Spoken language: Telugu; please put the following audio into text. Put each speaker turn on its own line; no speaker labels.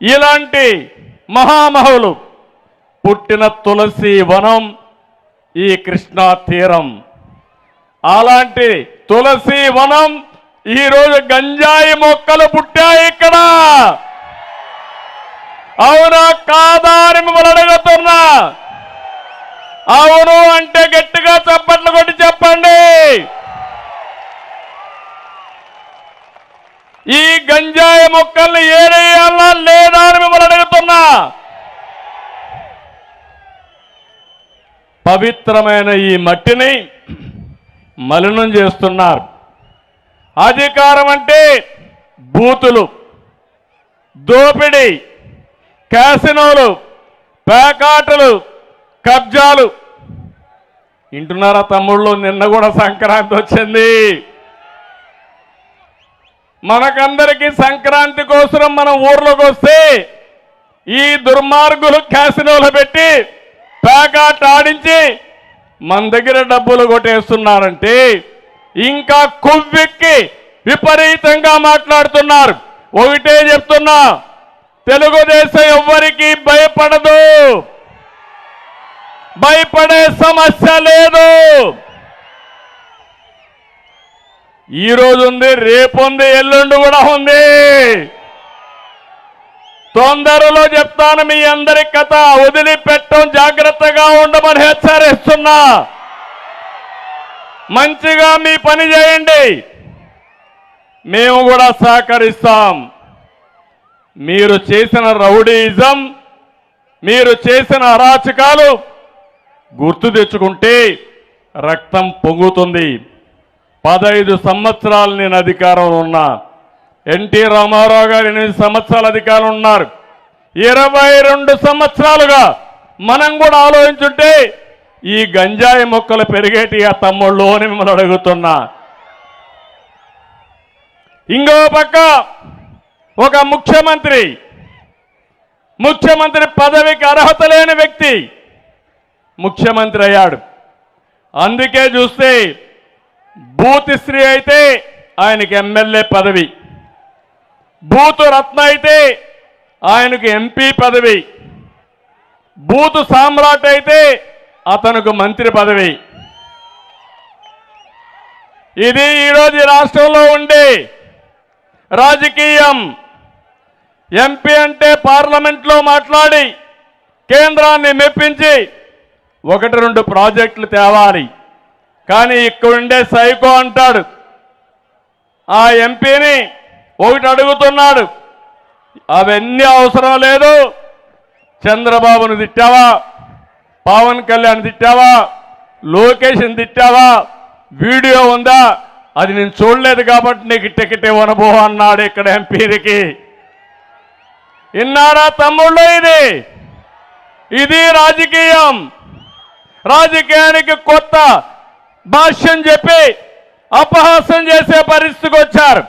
ఇలాంటి మహామహులు పుట్టిన తులసి వనం ఈ కృష్ణా తీరం. అలాంటి తులసి వనం ఈరోజు గంజాయి మొక్కలు పుట్టాయి ఇక్కడ. అవునా కాదా అని మిమ్మల్ని అడుగుతున్నా. అవును అంటే గట్టిగా చప్పట్లు కొట్టి చెప్పండి. ఈ గంజాయి మొక్కల్ని ఏరేయాలా లేదా అని మిమ్మల్ని అడుగుతున్నా. పవిత్రమైన ఈ మట్టిని మలినం చేస్తున్నారు. అధికారం అంటే బూతులు దోపిడీ క్యాసినోలు పేకాటలు కబ్జాలు. వింటున్నారా తమ్ముళ్ళు? నిన్న కూడా సంక్రాంతి వచ్చింది. మనకందరికీ సంక్రాంతి కోసం మనం ఊర్లోకి వస్తే ఈ దుర్మార్గులు క్యాసినోలు పెట్టి పేకాట ఆడించి మన దగ్గర డబ్బులు కొట్టేస్తున్నారంటే ఇంకా కొవ్వెక్కి విపరీతంగా మాట్లాడుతున్నారు. ఒకటే చెప్తున్నా తెలుగుదేశం ఎవ్వరికీ భయపడదు. భయపడే సమస్య లేదు. ఈ రోజు ఉంది రేపు ఉంది ఎల్లుండి కూడా ఉంది. తొందరలో చెప్తాను మీ అందరి కథ వదిలిపెట్టం జాగ్రత్తగా ఉండమని హెచ్చరిస్తున్నా. మంచిగా మీ పని చేయండి. మేము కూడా సహకరిస్తాం. మీరు చేసిన రౌడీయిజం మీరు చేసిన అరాచకాలు గుర్తు తెచ్చుకుంటే రక్తం పొంగుతుంది. పదహైదు సంవత్సరాలు నేను అధికారంలో ఉన్నా. ఎన్టీ రామారావు గారు ఎనిమిది సంవత్సరాల అధికారం ఉన్నారు. ఇరవై రెండు సంవత్సరాలుగా మనం కూడా ఆలోచించుంటే ఈ గంజాయి మొక్కలు పెరిగేటి ఆ తమ్ముళ్ళు అని మిమ్మల్ని అడుగుతున్నా. ఇంకో పక్క ఒక ముఖ్యమంత్రి ముఖ్యమంత్రి పదవికి అర్హత లేని వ్యక్తి ముఖ్యమంత్రి అయ్యాడు. అందుకే చూస్తే బూత్ అయితే ఆయనకి ఎమ్మెల్యే పదవి. బూతు రత్న అయితే ఆయనకు ఎంపీ పదవి. బూతు సామ్రాట్ అయితే అతనికి మంత్రి పదవి. ఇది ఈరోజు రాష్ట్రంలో ఉండే రాజకీయం. ఎంపీ అంటే పార్లమెంట్లో మాట్లాడి కేంద్రాన్ని మెప్పించి ఒకటి రెండు ప్రాజెక్టులు తేవాలి. కానీ ఇక్కడ ఉండే సైకో అంటాడు. ఆ ఎంపీని ఒకటి అడుగుతున్నాడు. అవన్నీ అవసరం లేదు. చంద్రబాబును తిట్టావా? పవన్ కళ్యాణ్ తిట్టావా? లోకేష్ని తిట్టావా? వీడియో ఉందా? అది నేను చూడలేదు కాబట్టి నీకు టికెట్ ఇవ్వనబో అన్నాడు ఇక్కడ ఎంపీకి విన్నారా తమ్ముళ్ళు ఇది? ఇది రాజకీయం. రాజకీయానికి కొత్త భాష్యం చెప్పి అపహాస్యం చేసే పరిస్థితికి వచ్చారు.